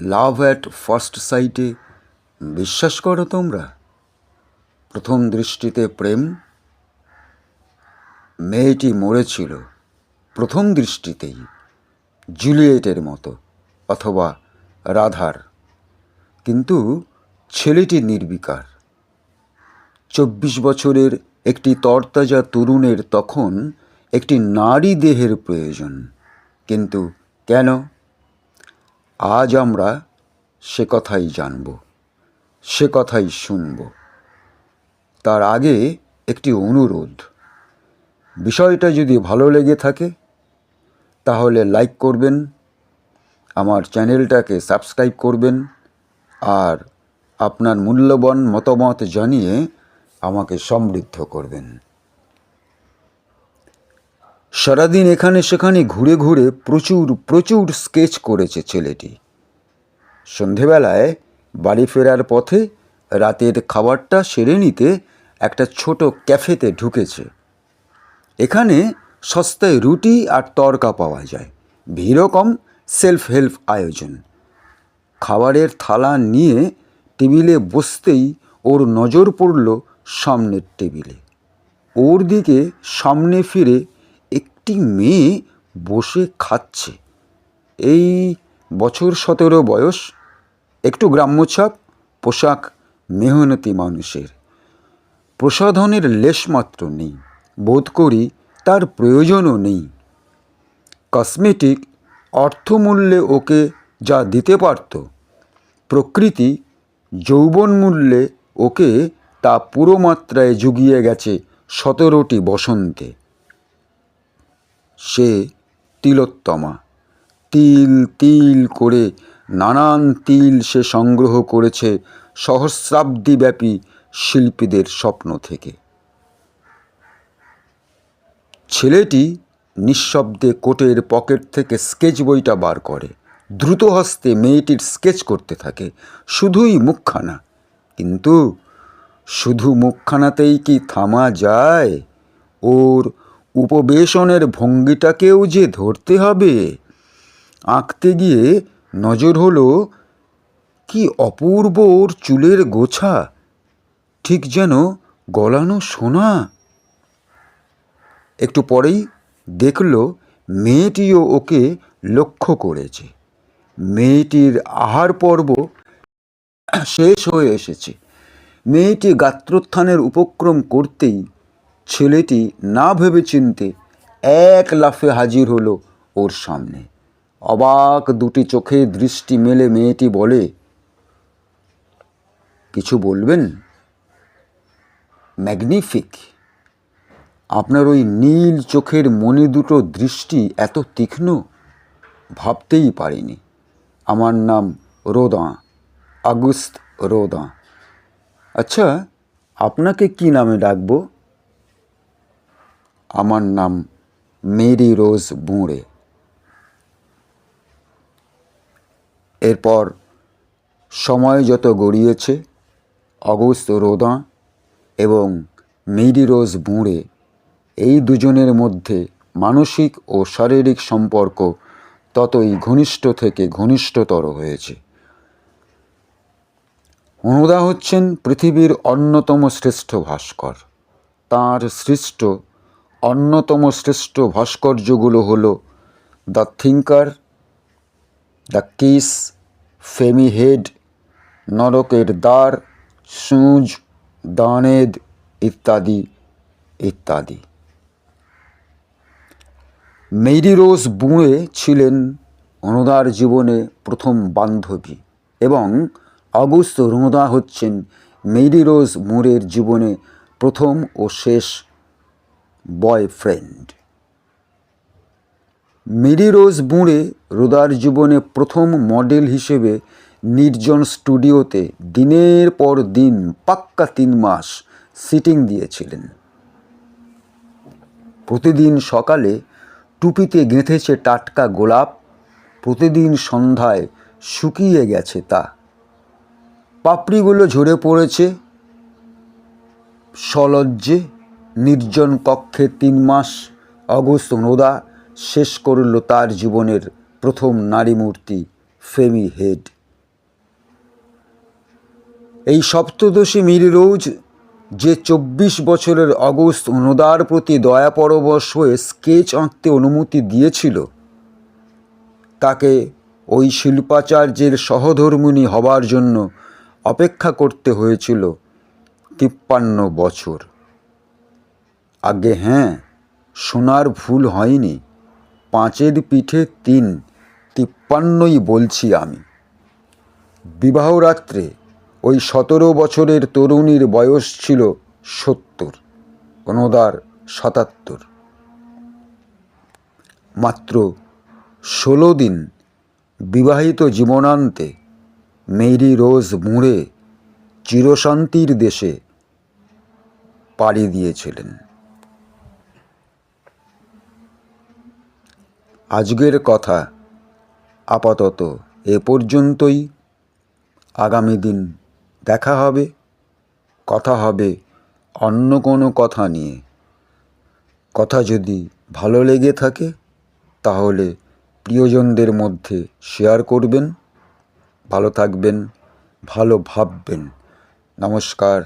Love at first সাইটে। বিশ্বাস করো তোমরা, প্রথম দৃষ্টিতে প্রেম, মেয়েটি মরেছিল প্রথম দৃষ্টিতেই, জুলিয়েটের মতো অথবা রাধার। কিন্তু ছেলেটি নির্বিকার। চব্বিশ বছরের একটি তরতাজা তরুণের তখন একটি নারী দেহের প্রয়োজন। কিন্তু কেন? আজ আমরা সে কথাই জানব, সে কথাই শুনব। তার আগে একটি অনুরোধ, বিষয়টা যদি ভালো লেগে থাকে, তাহলে লাইক করবেন, আমার চ্যানেলটাকে সাবস্ক্রাইব করবেন, আর আপনার মূল্যবান মতামত জানিয়ে আমাকে সমৃদ্ধ করবেন। সারাদিন এখানে সেখানে ঘুরে ঘুরে প্রচুর প্রচুর স্কেচ করেছে ছেলেটি। সন্ধেবেলায় বাড়ি ফেরার পথে রাতের খাবারটা সেরে নিতে একটা ছোট ক্যাফেতে ঢুকেছে। এখানে সস্তায় রুটি আর তরকা পাওয়া যায়। ভিড়ও কম সেলফ হেল্প আয়োজন। খাবারের থালা নিয়ে টেবিলে বসতেই ওর নজর পড়ল সামনের টেবিলে। ওর দিকে সামনে ফিরে একটি মেয়ে বসে খাচ্ছে। এই বছর সতেরো বয়স, একটু গ্রাম্যছাপ পোশাক মেহনতি মানুষের। প্রসাধনের লেশমাত্র নেই, বোধ করি তার প্রয়োজনও নেই। কসমেটিক অর্থমূল্যে ওকে যা দিতে পারত, প্রকৃতি যৌবন মূল্যে ওকে তা পুরো মাত্রায় জুগিয়ে গেছে সতেরোটি বসন্তে। সে তিলোত্তমা। তিল তিল করে, নানান তিল সে সংগ্রহ করেছে সহস্রাব্দীব্যাপী শিল্পীদের স্বপ্ন থেকে। ছেলেটি নিঃশব্দে কোটের পকেট থেকে স্কেচ বইটা বার করে। দ্রুত হস্তে মেয়েটির স্কেচ করতে থাকে। শুধুই মুখখানা। কিন্তু শুধু মুখখানাতেই কি থামা যায়? ওর উপবেশনের ভঙ্গিটাকেও যে ধরতে হবে, আঁকতে গিয়ে নজর হলো, কি অপূর্ব ওর চুলের গোছা, ঠিক যেন গলানো সোনা। একটু পরেই দেখল মেয়েটিও ওকে লক্ষ্য করেছে। মেয়েটির আহার পর্ব শেষ হয়ে এসেছে। মেয়েটি গাত্রোত্থানের উপক্রম করতেই ছেলেটি না ভেবে চিনতে এক লাফে হাজির হলো ওর সামনে। অবাক দুটি চোখে দৃষ্টি মেলে মেয়েটি বলে, কিছু বলবেন? ম্যাগনিফিক। আপনার ওই নীল চোখের মণি দুটো দৃষ্টি এত তীক্ষ্ণ? ভাবতেই পারিনি। আমার নাম রোদাঁ আগস্ট রোদাঁ। আচ্ছা আপনাকে কি নামে ডাকবো? আমার নাম মেরি রোজ বুঁড়ে। এরপর সময় যত গড়িয়েছে, অগস্ত রোদাঁ এবং মেরি রোজ বুঁড়ে, এই দুজনের মধ্যে মানসিক ও শারীরিক সম্পর্ক ততই ঘনিষ্ঠ থেকে ঘনিষ্ঠতর হয়েছে। অনুদা হচ্ছেন পৃথিবীর অন্যতম শ্রেষ্ঠ ভাস্কর। তাঁর সৃষ্ট অন্যতম শ্রেষ্ঠ ভাস্কর্যগুলো হলো দ্য থিঙ্কার, দ্য কিস, ফেমি হেড, নরকের দ্বার, সুঁজ, দানেদ ইত্যাদি ইত্যাদি। মেরি রোজ বুঁড়ে ছিলেন অনুদার জীবনে প্রথম বান্ধবী এবং অগস্ত রোদা হচ্ছেন মেরি রোজ মুরের জীবনে প্রথম ও শেষ বয়ফ্রেন্ড মেরি রোজ বুঁড়ে রোদার জীবনে প্রথম মডেল হিসেবে নির্জন স্টুডিওতে দিনের পর দিন পাক্কা তিন মাস সিটিং দিয়েছিলেন। প্রতিদিন সকালে টুপিতে গেঁথেছে টাটকা গোলাপ, প্রতিদিন সন্ধ্যায় শুকিয়ে গেছে তা। পাপড়িগুলো ঝরে পড়েছে, সলজ্জে নির্জন কক্ষে তিন মাস অগস্ত নোদা শেষ করল তার জীবনের প্রথম নারী মূর্তি, ফেমি হেড। এই সপ্তদশী মির রোজ যে চব্বিশ বছরের অগস্ট অনুদার প্রতি দয়াপরবশ হয়ে স্কেচ আঁকতে অনুমতি দিয়েছিল, তাকে ওই শিল্পাচার্যের সহধর্মিণী হবার জন্য অপেক্ষা করতে হয়েছিল তিপ্পান্ন বছর। আগে হ্যাঁ শোনার ভুল হয়নি। পাঁচের পিঠে তিন, তিপ্পান্নই বলছি আমি। বিবাহ রাত্রে ওই সতেরো বছরের তরুণীর বয়স ছিল সত্তর, অনুদার সাতাত্তর। মাত্র ষোলো দিন বিবাহিত জীবনান্তে মেরি রোজ মুড়ে চিরশান্তির দেশে পাড়ি দিয়েছিলেন। আজকের কথা। আপাতত এ পর্যন্তই। আগামী দিন দেখা হবে, কথা হবে অন্য কোনো কথা নিয়ে। কথা যদি ভালো লেগে থাকে, তাহলে প্রিয়জনদের মধ্যে শেয়ার করবেন। ভালো থাকবেন, ভালো ভাববেন। নমস্কার।